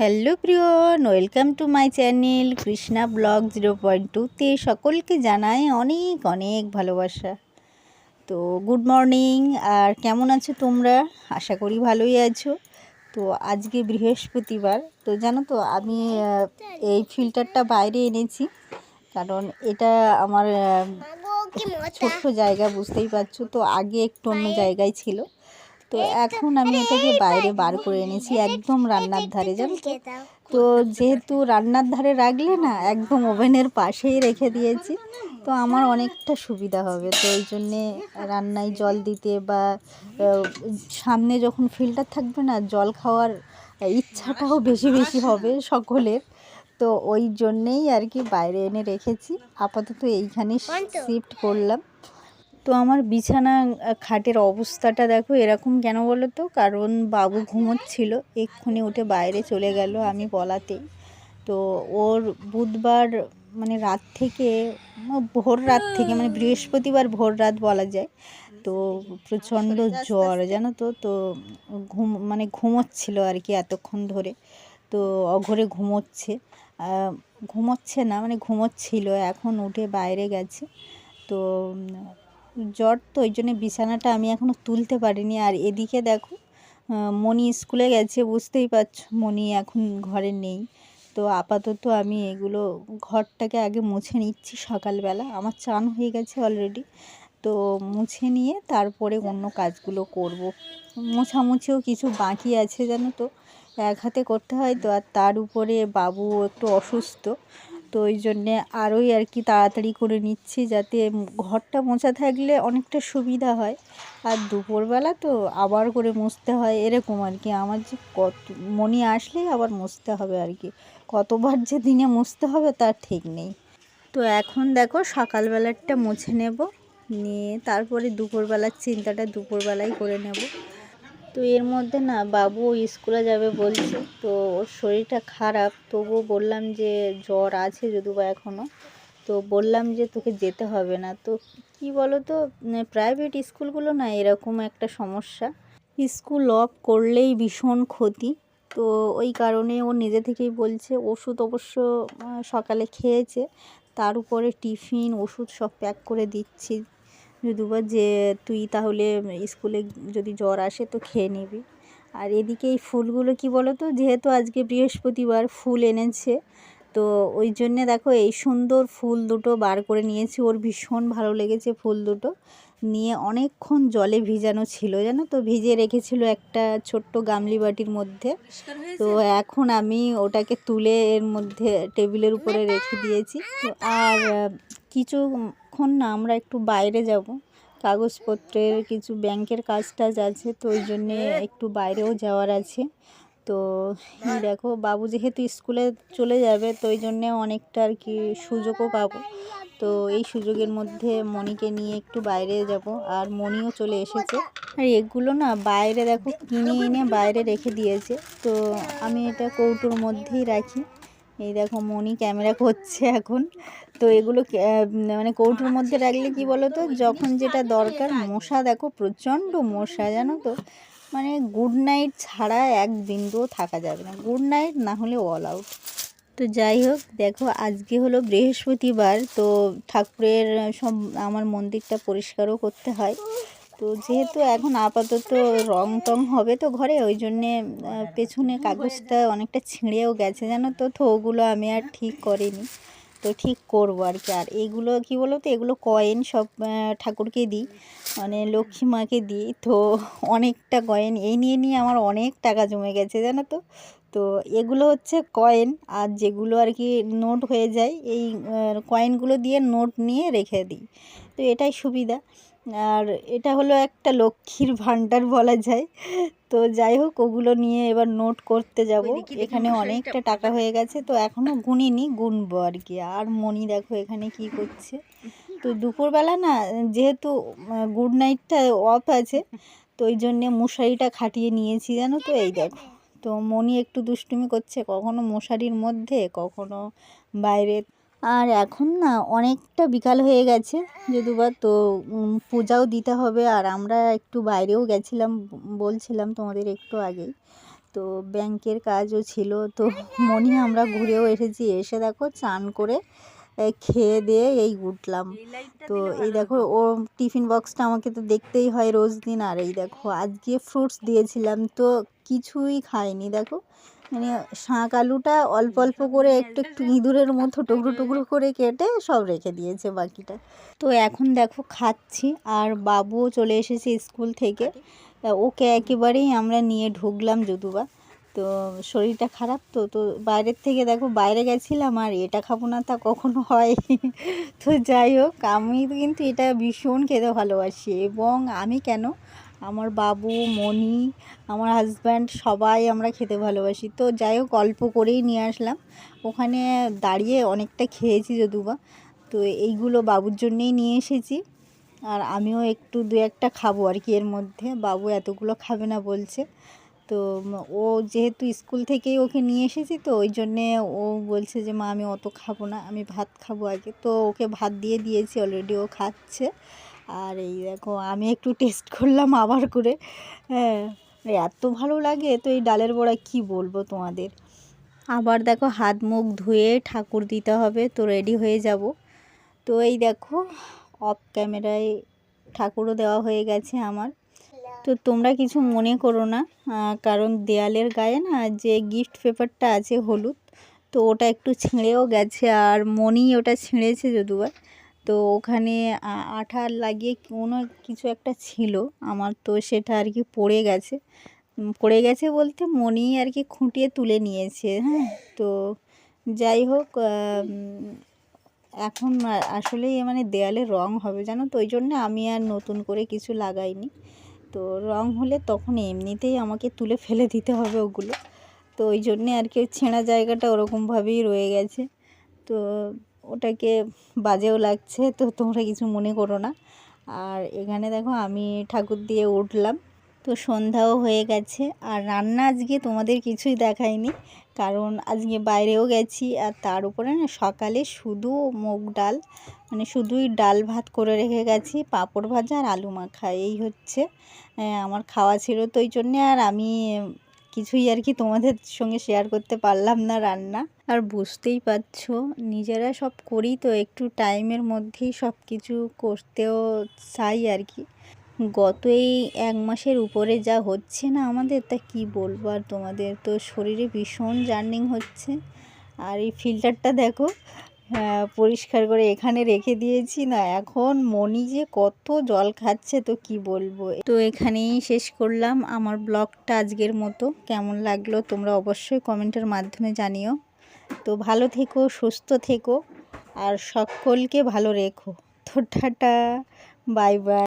Hello প্রিয়ন welcome to my channel Krishna blog zero point টুতে। সকলকে জানাই অনেক অনেক ভালোবাসা। তো গুড মর্নিং আর কেমন আছো তোমরা? আশা করি ভালোই আছো। তো আজকে বৃহস্পতিবার তো জানো তো আমি এই ফিল্টারটা বাইরে এনেছি। কারণ এটা আমার ছোট্ট জায়গা বুঝতেই পারছ। তো আগে একটু অন্য জায়গায় ছিল। তো এখন আমি এটাকে বাইরে বার করে এনেছি একদম রান্নার ধারে জানো তো? তো যেহেতু রান্নার ধারে রাখলে না একদম ওভেনের পাশেই রেখে দিয়েছি। তো আমার অনেকটা সুবিধা হবে। তো ওই জন্যে রান্নায় জল দিতে বা সামনে যখন ফিল্টার থাকবে না জল খাওয়ার ইচ্ছাটাও বেশি বেশি হবে সকলের। তো ওই জন্যেই আর কি বাইরে এনে রেখেছি। আপাতত এইখানে শিফট করলাম। তো আমার বিছানা খাটের অবস্থাটা দেখো এরকম কেন বলো তো কারণ বাবু ঘুমোচ্ছিল, এক্ষুনি উঠে বাইরে চলে গেল আমি বলাতেই। তো ওর বুধবার মানে রাত থেকে ভোর রাত থেকে মানে বৃহস্পতিবার ভোর রাত বলা যায়, তো প্রচণ্ড জ্বর জানো তো? তো ঘুম মানে ঘুমোচ্ছিল আর কি এতক্ষণ ধরে। তো অঘরে ঘুমোচ্ছে ঘুমোচ্ছে না মানে ঘুমোচ্ছিল, এখন উঠে বাইরে গেছে। তো জ্বর তো, ওই জন্য বিছানাটা আমি এখনও তুলতে পারিনি। আর এদিকে দেখো মণি স্কুলে গেছে, বুঝতেই পারছ, মণি এখন ঘরে নেই। তো আপাতত আমি এগুলো ঘরটাকে আগে মুছে নিচ্ছি সকালবেলা। আমার চান হয়ে গেছে অলরেডি তো মুছে নিয়ে তারপরে অন্য কাজগুলো করব। মোছামুছিও কিছু বাকি আছে জানো তো, এক হাতে করতে হয় তো, আর তার উপরে বাবু একটু অসুস্থ। তো ওই জন্যে আরোই আর কি তাড়াতাড়ি করে নিচ্ছি যাতে ঘরটা মোছা থাকলে অনেকটা সুবিধা হয়। আর দুপুরবেলা তো আবার করে মুছতে হয়, এরকম আর কি। আমার যে কত মনি আসলেই আবার মুছতে হবে আর কি। কতবার যে দিনে মুছতে হবে তার ঠিক নেই। তো এখন দেখো সকালবেলারটা মুছে নেব, নিয়ে তারপরে দুপুরবেলার চিন্তাটা দুপুরবেলায় করে নেব। তো এর মধ্যে না বাবু স্কুলে যাবে বলছে, তো ওর শরীরটা খারাপ, তবুও বললাম যে জ্বর আছে যদিও বা এখনও তো বললাম যে তোকে যেতে হবে না। তো কি বলো তো প্রাইভেট স্কুলগুলো না এরকম একটা সমস্যা। স্কুল অফ করলেই ভীষণ ক্ষতি, তো ওই কারণে ও নিজে থেকেই বলছে ওষুধ অবশ্য সকালে খেয়েছে, তার উপরে টিফিন, ওষুধ সব প্যাক করে দিচ্ছি। যদিবা যে তুই তাহলে স্কুলে যদি জ্বর আসে তো খেয়ে নিবি। আর এদিকে এই ফুলগুলো কি বলো তো যেহেতু আজকে বৃহস্পতিবার ফুল এনেছে তো ওই জন্যে দেখো এই সুন্দর ফুল দুটো বার করে নিয়েছি। ওর ভীষণ ভালো লেগেছে ফুল দুটো। নিয়ে অনেকক্ষণ জলে ভিজানো ছিল জানো তো? ভিজিয়ে রেখেছিল একটা ছোট্ট গামলি বাটির মধ্যে। তো এখন আমি ওটাকে তুলে এর মধ্যে টেবিলের উপরে রেখে দিয়েছি। তো আর কিছুক্ষণ না আমরা একটু বাইরে যাব। কাগজপত্রের কিছু ব্যাংকের কাজ টাজ আছে, তো ওই জন্যে একটু বাইরেও যাওয়ার আছে। তো দেখো, বাবু যেহেতু স্কুলে চলে যাবে, তো ওই জন্যে অনেকটা আর কি সুযোগও পাবো। তো এই সুযোগের মধ্যে মণিকে নিয়ে একটু বাইরে যাব, আর মণিও চলে এসেছে। আর এগুলো না বাইরে দেখো, কিনে এনে বাইরে রেখে দিয়েছে। তো আমি এটা কৌটোর মধ্যেই রাখি। এই দেখো মনি ক্যামেরা করছে এখন। তো এগুলো মানে কৌটোর মধ্যে রাখলে কি বলো তো যখন যেটা দরকার মশা দেখো, প্রচণ্ড মশা জানো তো। মানে গুড নাইট ছাড়া এক বিন্দুও থাকা যাবে না। গুড নাইট না হলে অল আউট তো যাই হোক, দেখো আজকে হলো বৃহস্পতিবার, তো ঠাকুরের সব আমার মন্দিরটা পরিষ্কারও করতে হয়। তো যেহেতু এখন আপাতত রং টং হবে তো ঘরে, ওই জন্যে পেছনে কাগজটা অনেকটা ছিঁড়েও গেছে, জানো তো? ওগুলো আমি আর ঠিক করিনি। তো ঠিক করব আর কি। আর এগুলো কি বলো তো এগুলো কয়েন সব ঠাকুরকে দিই মানে লক্ষ্মী মাকে দিই। তো অনেকটা কয়েন, এই নিয়ে নিয়ে আমার অনেক টাকা জমে গেছে, জানো তো? তো এগুলো হচ্ছে কয়েন, আর যেগুলো আর কি নোট হয়ে যায়, এই কয়েনগুলো দিয়ে নোট নিয়ে রেখে দিই। তো এটাই সুবিধা। আর এটা হলো একটা লক্ষ্মীর ভাণ্ডার বলা যায়। তো যাই হোক ওগুলো নিয়ে এবার নোট করতে যাব। এখানে অনেকটা টাকা হয়ে গেছে তো এখনও গুনিনি গুনবো আর কি। আর মনি দেখো এখানে কি করছে। তো দুপুরবেলা না যেহেতু গুড নাইটটা অফ আছে তো ওই জন্যে মশারিটা খাটিয়ে নিয়েছি জানো তো? এই দেখো। তো মনি একটু দুষ্টুমি করছে কখনো মশারির মধ্যে কখনো বাইরে আর এখন না অনেকটা বিকাল হয়ে গেছে। যদিবা তো পূজাও দিতে হবে আর আমরা একটু বাইরেও গেছিলাম, বলছিলাম তোমাদের একটু আগেই। তো ব্যাংকের কাজও ছিল, তো মনি আমরা ঘুরেও এসেছি। এসে দেখো চান করে খেয়ে দিয়ে এই উঠলাম। তো এই দেখো, ও টিফিন বক্সটা আমাকে তো দেখতেই হয় রোজ দিন। আর এই দেখো, আজকে ফ্রুটস দিয়েছিলাম, তো কিছুই খায়নি দেখো মানে শাঁক আলুটা অল্প অল্প করে একটু একটু ইঁদুরের মতো টুকরো টুকরো করে কেটে সব রেখে দিয়েছে বাকিটা। তো এখন দেখো খাচ্ছি আর বাবুও চলে এসেছে স্কুল থেকে। ওকে একেবারেই আমরা নিয়ে ঢুকলাম যদুবা। তো শরীরটা খারাপ তো তো বাইরের থেকে দেখো বাইরে গেছিলাম আর এটা খাব না তা কখনো হয়। তো যাই হোক আমি কিন্তু এটা ভীষণ খেতে ভালোবাসি এবং আমি কেন আমার বাবু মনি আমার হাজব্যান্ড সবাই আমরা খেতে ভালোবাসি। তো যাই হোক, অল্প করেই নিয়ে আসলাম। ওখানে দাঁড়িয়ে অনেকটা খেয়েছি যদুবা। তো এইগুলো বাবুর জন্যেই নিয়ে এসেছি। আর আমিও একটু দু একটা খাব আর কি এর মধ্যে। বাবু এতগুলো খাবে না বলছে। তো ও যেহেতু স্কুল থেকেই ওকে নিয়ে এসেছি, তো ওই জন্যে ও বলছে যে, মা, আমি অত খাব না, আমি ভাত খাব আগে। তো ওকে ভাত দিয়ে দিয়েছি অলরেডি ও খাচ্ছে। আর এই দেখো, আমি একটু টেস্ট করলাম আবার করে। হ্যাঁ এত ভালো লাগে, তো এই ডালের বড়া কি বলব তোমাদের? আবার দেখো, হাত মুখ ধুয়ে ঠাকুর দিতে হবে, তো রেডি হয়ে যাব। তো এই দেখো অফ ক্যামেরায় ঠাকুরও দেওয়া হয়ে গেছে আমার। তো তোমরা কিছু মনে করো না কারণ দেয়ালের গায়ে না যে গিফট পেপারটা আছে হলুদ, তো ওটা একটু ছিঁড়েও গেছে, আর মনি ওটা ছিঁড়েছে যদুবার তো ওখানে আ- আঠা লাগিয়ে কোনো কিছু একটা ছিল। আমার তো সেটা আর কি পড়ে গেছে। পড়ে গেছে বলতে মনি আর কি খুঁটিয়ে তুলে নিয়েছে হ্যাঁ? তো যাই হোক এখন আসলেই মানে দেয়ালে রং হবে জানো তো? ওই জন্য আমি আর নতুন করে কিছু লাগাইনি। তো রং হলে তখন এমনিতেই আমাকে তুলে ফেলে দিতে হবে ওগুলো। তো ওই জন্যে আর কি ছেঁড়া জায়গাটা ওরকমভাবেই রয়ে গেছে। তো ওটাকে বাজেও লাগছে, তো তোমরা কিছু মনে করো না। আর এখানে দেখো আমি ঠাকুর দিয়ে উঠলাম, তো সন্ধ্যাও হয়ে গেছে। আর রান্না আজকে তোমাদের কিছুই দেখায়নি, কারণ আজকে বাইরেও গেছি, আর তার উপরে না সকালে শুধু মুগ ডাল মানে শুধুই ডাল ভাত করে রেখে গেছি, পাঁপড় ভাজা আর আলু মাখা, এই হচ্ছে। আমার খাওয়া ছিল তো ওই জন্যে, আর আমি কিছুই আর কি তোমাদের সঙ্গে শেয়ার করতে পারলাম না রান্না। আর বুঝতেই পারছ, নিজেরা সব করি তো, একটু টাইমের মধ্যেই সব কিছু করতেও চাই আর কি। গত এই এক মাসের উপরে যা হচ্ছে না আমাদের, তা কি বলব আর তোমাদের? তো শরীরে ভীষণ জার্নিং হচ্ছে। আর এই ফিল্টারটা দেখো পরিষ্কার করে এখানে রেখে দিয়েছি। না, এখন মনি যে কত জল খাচ্ছে তো কি বলব? তো এখানেই শেষ করলাম আমার ব্লগটা আজকের মতো। কেমন লাগল তোমরা অবশ্যই কমেন্টের মাধ্যমে জানিও। তো ভালো থেকো, সুস্থ থেকো, আর সকলকে ভালো রেখো। তো টাটা, বাই বাই।